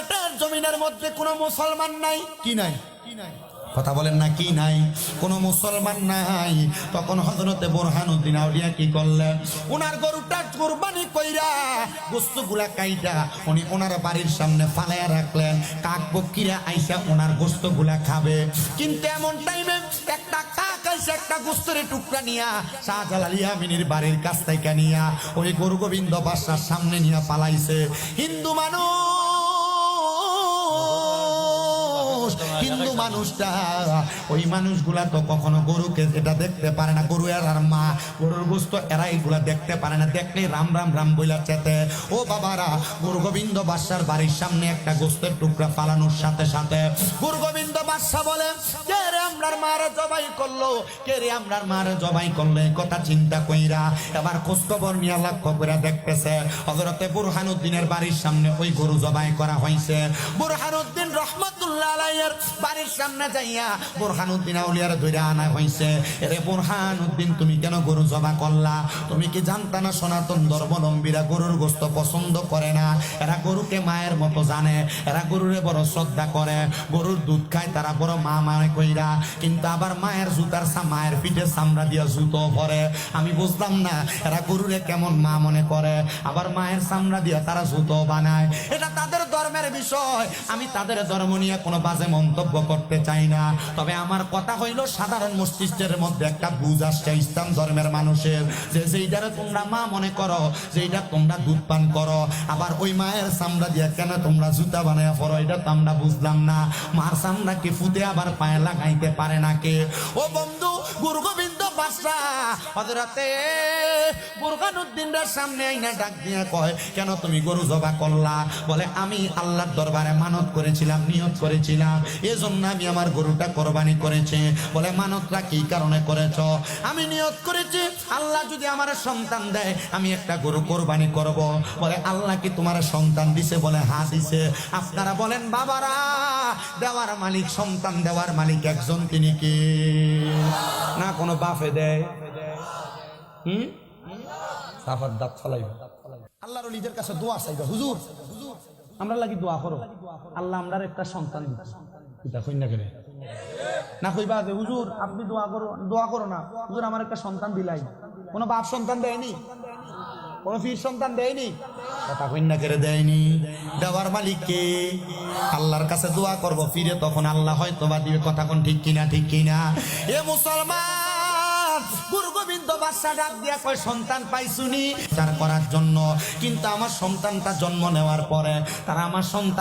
সিলেটের জমিনের মধ্যে কোনো মুসলমান নাই। কি নাই? কথা বলেন না কি নাই? কোনো মুসলমান নাই। তখন হজরতে বোরহানুদ্দিন আউলিয়া কি করলেন? ওনার গরুটা কুরবানি কইরা গোস্তগুলা কাইটা উনি ওনার বাড়ির সামনে ফালাইয়া রাখলেন। কাক বক্কিরা আইসা ওনার গোস্তগুলা খাবে। কিন্তু এমন টাইমে একটা কাক আইসা একটা গোস্তরে টুকরা নিয়া শাহজালাল ইয়ামিনীর বাড়ির কাছ থেকে নিয়া ওই গরু গোবিন্দ বাসার সামনে নিয়ে পালাইছে। হিন্দু মানুষ হিন্দু মানুষটা ওই মানুষগুলা তো কখনো গরুকে এটা দেখতে পারে না গরু এর আর মা গরুর গোস্ত এরা এগুলা দেখতে পারে না। দেখলে রাম রাম রাম বইলা চেতে ও বাবারা গুরু গোবিন্দ বাদশার বাড়ির সামনে একটা গোস্তের টুকরা পালানোর সাথে সাথে গুরু গোবিন্দ বাদশা বলে কে রে আমরার মারে জবাই করল? কে রে আমরার মারে জবাই করল? কথা চিন্তা কইরা এবার খোঁজখবর নিয়ে লক্ষ্য করে দেখতেছে হজরতে বুরহানুদ্দিনের বাড়ির সামনে ওই গরু জবাই করা হয়েছে বুরহানুদ্দিন রহমতুল্লাহ আলাইয়ের বাড়ির সামনে যাইয়া বুরহানুদ্দিন আউলিয়ার ধরে আনা হয়েছে এরে বুরহানুদ্দিন, তুমি কেন গরু জবা করলা? তুমি কি জানতা না সনাতন ধর্মাবলম্বীরা গরুর গোস্ত পছন্দ করে না? এরা গরুকে মায়ের মতো জানে, এরা গরুরে বড় শ্রদ্ধা করে। গরুর দুধ খায় তারা বড় মা মানে কইরা, কিন্তু আবার মায়ের জুতার মায়ের পিঠে চামড়া দিয়া জুতো পরে। আমি বুঝলাম না, এরা গরুরে কেমন মা মনে করে। আবার মায়ের চামড়া দিয়া তারা জুতো বানায়। এটা তাদের ধর্মের বিষয়। আমি তাদের ধর্ম নিয়ে কোনো বাজে মন্তব্য করতে চাই না। তবে আমার কথা হইল, সাধারণ মস্তিষ্কের মধ্যে একটা বুঝ আসছে, ইসলাম ধর্মের মানুষের। যে যেইটারে তোমরা মা মনে করো, যেইটা তোমরা দুধ পান করো, আবার ওই মায়ের চামড়া দিয়ে কেন তোমরা জুতা বানায় পড়ো, এটা তো আমরা বুঝলাম না। মার চামড়া কি ফুটে আবার পায়ে লাগাইতে পারে না কে ও বন্ধু গুরু গোবিন্দ বাদশা হজরতে সামনে আইনা ডাক দিয়ে কয়, কেন তুমি গরু জবা করলা? বলে, আমি আল্লাহর দরবারে মানত করেছিলাম, নিয়ত করেছিলাম। এজন্য আমি আমার গরুটা কোরবানি করেছি। বলে মানতটা কি কারণে করেছ? আমি নিয়ত করেছি, আল্লাহ যদি আমার সন্তান দেয়, আমি একটা গরু কোরবানি করব। বলে, আল্লাহ কি তোমার সন্তান দিছে? বলে হা দিছে। আপনারা বলেন, বাবারা, দেওয়ার মালিক, সন্তান দেওয়ার মালিক একজন, তিনি কি? না, কোনো বাফে দেয়। দাঁত ফালাইবে। আল্লাহর নিজের কাছে দোয়া চাইবে। হুজুর, আমরা লাগি দোয়া করো। আল্লাহ আমরার একটা সন্তান দিতে এটা না করে না কইবা যে হুজুর আপনি দোয়া করো দোয়া করো না। হুজুর আমার একটা সন্তান দিলাই। কোনো বাপ সন্তান দেয়নি? কোনো ফির সন্তান দেয়নি? কথা কন্যা করে দেয়নি? দেওয়ার মালিককে আল্লাহর কাছে দোয়া করব ফিরে তখন আল্লাহ হয়তো বা দিবে কথা কোন ঠিক কিনা ঠিক কিনা। এ মুসলমান গুরু গোবিন্দ বাদশা ডাক দিয়া কয় সন্তান পাইছুনি? চার করার জন্য কিন্তু আমার সন্তানটা জন্ম নেওয়ার পরে তারা আমার সন্তান